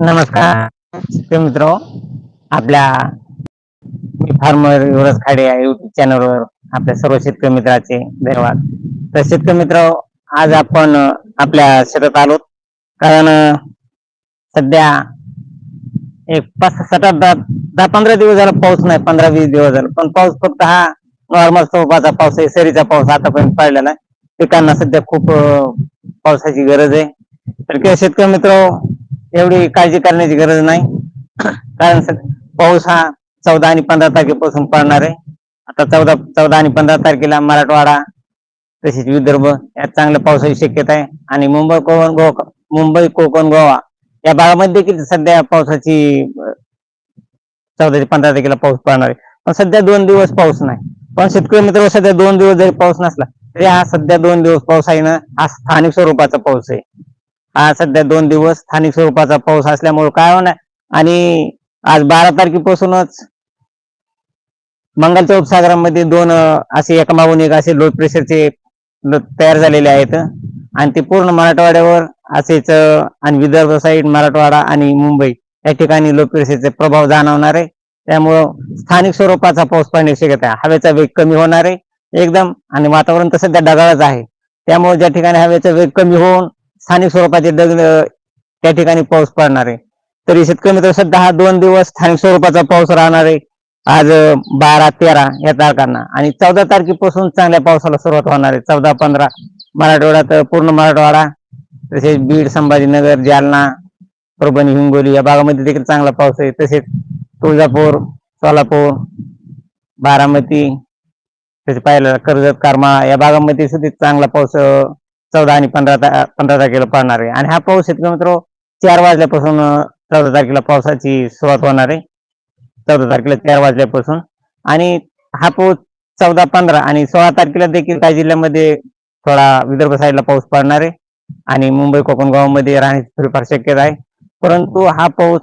नमस्कार. मित्र आपल्या मी फार्मर युवराज खाडे या युट्यूब चॅनलवर आपल्या सर्व शेतकरी मित्राचे धन्यवाद. तर शेतकरी मित्र आज आपण आपल्या शेतात आलो. कारण सध्या एक पाच सात दहा दहा पंधरा दिवस झाला पाऊस नाही पंधरा वीस दिवस झाला. पण पाऊस फक्त हा नॉर्मल स्वरूपाचा पाऊस आहे सरीचा पाऊस आतापर्यंत पडलेला आहे. पिकांना सध्या खूप पावसाची गरज आहे. तर काय शेतकरी मित्र एवढी काळजी करण्याची गरज नाही. कारण पाऊस हा चौदा आणि पंधरा तारखेपासून पडणार आहे. आता चौदा चौदा आणि पंधरा तारखेला मराठवाडा तसेच विदर्भ यात चांगल्या पावसाची शक्यता आहे. आणि मुंबई कोकण गोवा मुंबई कोकण गोवा या भागामध्ये देखील सध्या पावसाची चौदा ते पंधरा तारखेला पाऊस पडणार आहे. पण सध्या दोन दिवस पाऊस नाही. पण शेतकरी मित्र सध्या दोन दिवस जरी पाऊस नसला तरी हा सध्या दोन दिवस पाऊस आहे ना हा स्थानिक स्वरूपाचा पाऊस आहे. हा सध्या दोन दिवस स्थानिक स्वरूपाचा पाऊस असल्यामुळे काय होणार? आणि आज बारा तारखेपासूनच बंगालच्या उपसागरामध्ये दोन असे एकामागून एक असे लो प्रेशरचे तयार झालेले आहेत. आणि ते पूर्ण मराठवाड्यावर असेच आणि विदर्भ साईड मराठवाडा आणि मुंबई या ठिकाणी लो प्रेशरचे प्रभाव जाणवणार आहे. त्यामुळं स्थानिक स्वरूपाचा पाऊस पडण्याची शक्यता आहे. हवेचा वेग कमी होणार आहे. एकदम आणि वातावरण तर सध्या ढगाळच आहे. त्यामुळे ज्या ठिकाणी हवेचा वेग कमी होऊन स्थानिक स्वरूपाचे दगड त्या ठिकाणी पाऊस पडणार आहे. तरी शेतकरी मित्र सध्या हा दोन दिवस स्थानिक स्वरूपाचा पाऊस राहणार आहे. आज बारा तेरा या तारखांना. आणि चौदा तारखेपासून चांगल्या पावसाला सुरुवात होणार आहे. चौदा पंधरा मराठवाड्यात पूर्ण मराठवाडा तसेच बीड संभाजीनगर जालना परभणी हिंगोली या भागामध्ये देखील चांगला पाऊस आहे. तसेच तुळजापूर सोलापूर बारामती तसे पाहिलं कर्जत करमाळा या भागामध्ये सुद्धा चांगला पाऊस चौदा आणि पंधरा ता- पंधरा तारखेला पडणार आहे. आणि हा पाऊस शेतकरी मित्र चार वाजल्यापासून चौदा तारखेला पावसाची सुरुवात होणार आहे. चौदा तारखेला चार वाजल्यापासून. आणि हा पाऊस चौदा पंधरा आणि सोळा तारखेला देखील काही जिल्ह्यामध्ये थोडा विदर्भ साईडला पाऊस पडणार आहे. आणि मुंबई कोकण गावामध्ये राहण्याची थोडीफार शक्यता आहे. परंतु हा पाऊस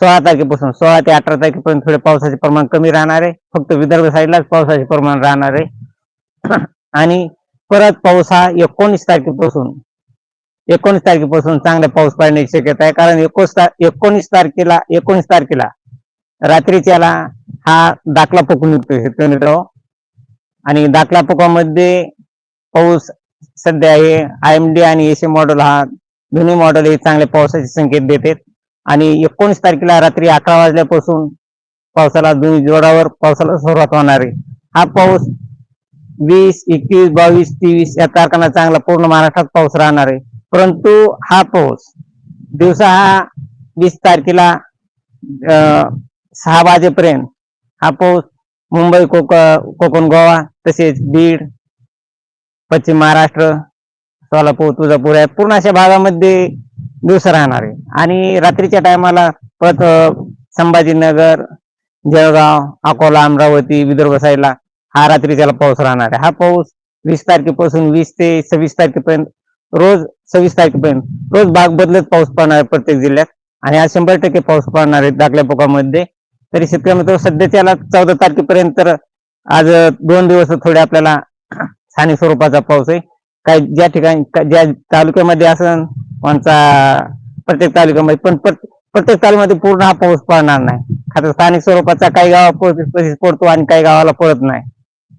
सोळा तारखेपासून सोळा ते अठरा तारखेपर्यंत थोडे पावसाचे प्रमाण कमी राहणार आहे. फक्त विदर्भ साईडलाच पावसाचे प्रमाण राहणार आहे. आणि परत पाऊस हा एकोणीस तारखेपासून एकोणीस तारखेपासून चांगला पाऊस पडण्याची शक्यता आहे. कारण एकोणीस ता- एकोणीस तारखेला एकोणीस तारखेला रात्रीच्याला हा दाखला पकडून निघतो शेतकरी आणि दाखला पकवामध्ये पाऊस सध्या हे आय एम डी आणि एसी मॉडेल हा दोन्ही मॉडेल हे चांगल्या पावसाचे संकेत देतात. आणि एकोणीस तारखेला रात्री अकरा वाजल्यापासून पावसाला दोन्ही जोडावर पावसाला सुरुवात होणार आहे. हा पाऊस वीस एकवीस बावीस तेवीस या तारखांना चांगला पूर्ण महाराष्ट्रात पाऊस राहणार आहे. परंतु हा पाऊस दिवसा हा वीस तारखेला अं, सहा वाजेपर्यंत हा पाऊस मुंबई कोक कोकण गोवा तसेच बीड पश्चिम महाराष्ट्र सोलापूर तुळजापूर या पूर्ण अशा भागामध्ये दिवस राहणार आहे. आणि रात्रीच्या टायमाला परत संभाजीनगर जळगाव अकोला अमरावती विदर्भ साईडला हा रात्री त्याला पाऊस राहणार आहे. हा पाऊस वीस तारखेपासून वीस ते सव्वीस तारखेपर्यंत रोज सव्वीस तारखेपर्यंत रोज भाग बदलत पाऊस पडणार आहे प्रत्येक जिल्ह्यात. आणि आज शंभर टक्के पाऊस पडणार आहे दाखल्या पोकामध्ये. तरी शेतकरी मित्र सध्याच्याला चौदा तारखेपर्यंत तर आज दोन दिवस थोडे आपल्याला स्थानिक स्वरूपाचा पाऊस आहे. काही ज्या ठिकाणी ज्या तालुक्यामध्ये असं कोणता प्रत्येक तालुक्यामध्ये पण प्रत्येक तालुक्यामध्ये पूर्ण हा पाऊस पडणार नाही. आता स्थानिक स्वरूपाचा काही गावा पडतो आणि काही गावाला पडत नाही.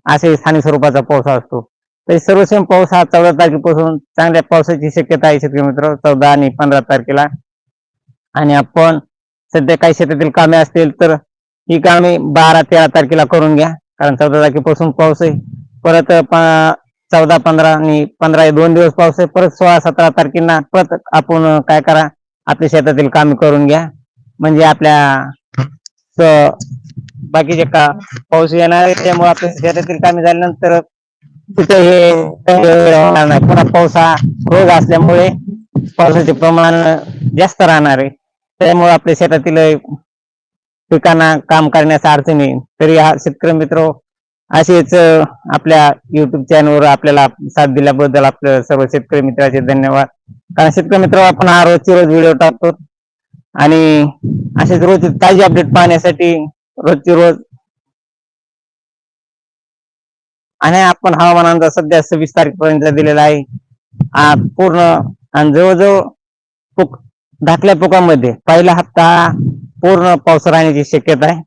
असे स्थानिक स्वरूपाचा पाऊस असतो. तरी सर्वसेम पाऊस हा चौदा तारखेपासून चांगल्या पावसाची शक्यता आहे शेतकरी मित्र. चौदा आणि पंधरा तारखेला. आणि आपण सध्या काही शेतातील कामे असतील तर ही कामे बारा तेरा तारखेला करून घ्या. कारण चौदा तारखेपासून पाऊस आहे. परत चौदा पंधरा आणि पंधरा दोन दिवस पाऊस आहे. परत सोळा सतरा तारखेला परत आपण काय करा आपल्या शेतातील कामे करून घ्या. म्हणजे आपल्या बाकीचे का पाऊस येणार आहे त्यामुळे आपल्या शेतातील कामे झाल्यानंतर तिथे हे राहणार नाही. पुन्हा पाऊस हा रोग असल्यामुळे पावसाचे प्रमाण जास्त राहणार आहे. त्यामुळे आपल्या शेतातील पिकांना काम करण्यास अडचण येईल. तरी हा शेतकरी मित्र असेच आपल्या युट्यूब चॅनलवर आपल्याला साथ दिल्याबद्दल आपल्या सर्व शेतकरी मित्राचे धन्यवाद. कारण शेतकरी मित्र आपण हा रोजची रोज व्हिडिओ टाकतो. आणि असेच रोज ताजी अपडेट पाहण्यासाठी रोजची रोज आणि आपण हवामान अंदाज सध्या सव्वीस तारखेपर्यंत दिलेला आहे. पूर्ण आणि जवळजवळ पुक धाकल्या पुकामध्ये पहिला हप्ता पूर्ण पाऊस राहण्याची शक्यता आहे.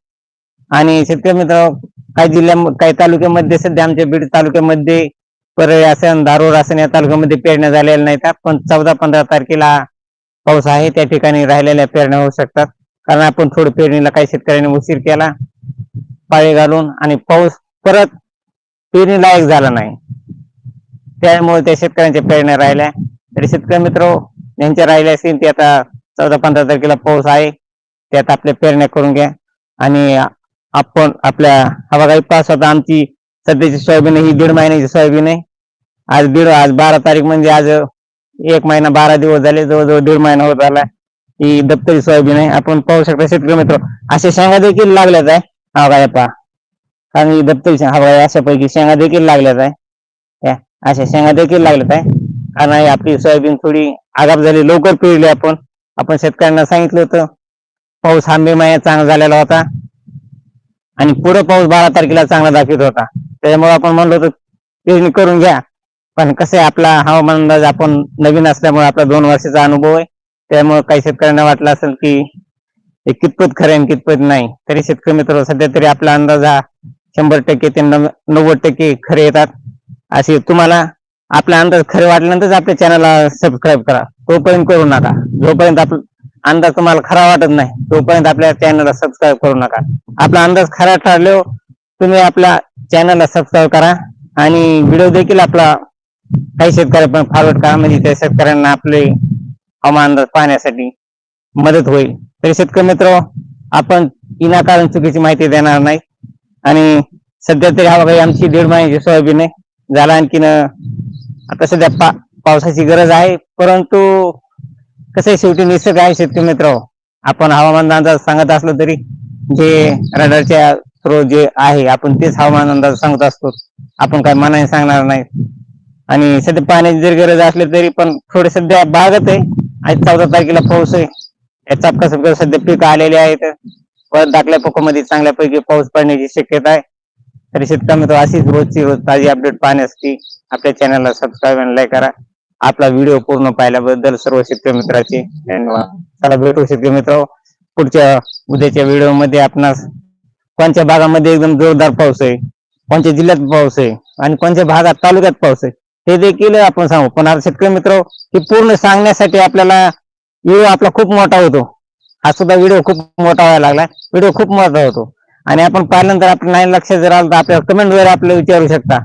आणि शेतकरी मित्र काही जिल्ह्या काही तालुक्यामध्ये सध्या आमच्या बीड तालुक्यामध्ये परळी असन धारूर असन या तालुक्यामध्ये पेरण्या झालेल्या नाहीत. पण चौदा पंधरा तारखेला पाऊस आहे. त्या ठिकाणी राहिलेल्या पेरण्या होऊ शकतात. कारण आपण थोडं पेरणीला काही शेतकऱ्यांनी उशीर केला पाळी घालून आणि पाऊस परत पेरणी लायक झाला नाही. त्यामुळे त्या शेतकऱ्यांच्या पेरण्या राहिल्या. तरी शेतकरी मित्र यांच्या राहिल्या असतील ते आता चौदा पंधरा तारखेला पाऊस आहे त्यात आपल्या पेरण्या करून घ्या. आणि आपण आपल्या हवागाई पास होता आमची सध्याची सोयाबीन आहे, ही दीड महिन्याची सोयाबीन आहे. आज दीड आज बारा तारीख म्हणजे आज एक महिना बारा दिवस झाले जवळजवळ दीड महिना होत आला. ही दप्तरी सोयाबीन आहे. आपण पाहू शकता शेतकरी मित्र अशा शेंगा देखील लागल्यात आहे. हा बघा पहा. कारण ही दप्तरी हा बघा अशापैकी शेंगा देखील लागल्यात आहे. अशा शेंगा देखील लागल्यात आहे. कारण आपली सोयाबीन थोडी आगाप झाली लवकर पिळली आपण. आपण शेतकऱ्यांना सांगितलं होतं पाऊस हा मे महिन्यात चांगला झालेला होता. आणि पुढे पाऊस बारा तारखेला चांगला दाखवत होता. त्याच्यामुळे आपण म्हणलो होतो पेरणी करून घ्या. पण कसं आहे आपला हवामान अंदाज आपण नवीन असल्यामुळे आपला दोन वर्षाचा अनुभव आहे. त्यामुळे काही शेतकऱ्यांना वाटलं असेल की हे कितपत खरं आहे आणि कितपत नाही. तरी शेतकरी मित्र सध्या तरी आपला अंदाज हा शंभर टक्के ते नव्वद टक्के खरे येतात. असे तुम्हाला आपला अंदाज खरे वाटल्यानंतरच आपल्या चॅनलला सबस्क्राईब करा. तोपर्यंत करू नका. जोपर्यंत आपला अंदाज तुम्हाला खरा वाटत नाही तोपर्यंत आपल्या चॅनलला सबस्क्राईब करू नका. आपला अंदाज खरा ठरलो तुम्ही आपल्या चॅनलला सबस्क्राईब करा आणि व्हिडिओ देखील आपला काही शेतकरी पण फॉरवर्ड करा. म्हणजे त्या शेतकऱ्यांना आपले हवामान अंदाज पाहण्यासाठी मदत होईल. तरी शेतकरी मित्र आपण विनाकारण चुकीची माहिती देणार नाही. आणि सध्या तरी हवा काही आमची दीड महिन्याची सोयाबीन आहे. झाला आणखीन आता सध्या पा पावसाची गरज आहे. परंतु कसं आहे शेवटी निसर्ग आहे शेतकरी मित्र. आपण हवामान अंदाज सांगत असलो तरी जे रडारच्या थ्रू जे आहे आपण तेच हवामान अंदाज सांगत असतो. आपण काय मनाने सांगणार नाही. आणि सध्या पाण्याची जरी गरज असली तरी पण थोडे सध्या बागत आहे. आज चौदा तारखेला पाऊस आहे. याचा कसं सध्या पीक आलेले आहेत. परत दाखल्या पोकामध्ये चांगल्यापैकी पाऊस पडण्याची शक्यता आहे. तरी शेतकरी मित्र अशीच रोजची रोज ताजी अपडेट पाहण्यासाठी आपल्या चॅनलला सबस्क्राईब आणि लाईक करा. आपला व्हिडिओ पूर्ण पाहिल्याबद्दल सर्व शेतकरी मित्राचे धन्यवाद. चला भेटू शेतकरी मित्र. पुढच्या उद्याच्या व्हिडिओमध्ये आपणास कोणत्या भागामध्ये एकदम जोरदार पाऊस आहे कोणत्या जिल्ह्यात पाऊस आहे आणि कोणत्या भागात तालुक्यात पाऊस आहे हे देखील आपण सांगू. पण आता शेतकरी मित्र हे पूर्ण सांगण्यासाठी आपल्याला व्हिडिओ आपला खूप मोठा होतो. हा सुद्धा व्हिडिओ खूप मोठा व्हायला लागला. व्हिडिओ खूप मोठा होतो. आणि आपण पाहिल्यानंतर आपण नाही लक्षात जर आलं तर आपल्याला कमेंटद्वारे आपल्याला विचारू शकता.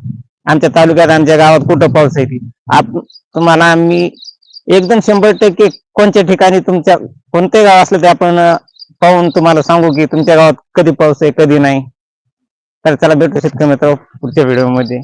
आमच्या तालुक्यात आमच्या गावात कुठं पाऊस आहे आप तुम्हाला आम्ही एकदम शंभर टक्के कोणत्या ठिकाणी तुमच्या कोणते गाव असलं ते आपण पाहून तुम्हाला सांगू की तुमच्या गावात कधी पाऊस आहे कधी नाही. तर चला भेटू शेतकरी मित्र पुढच्या व्हिडिओमध्ये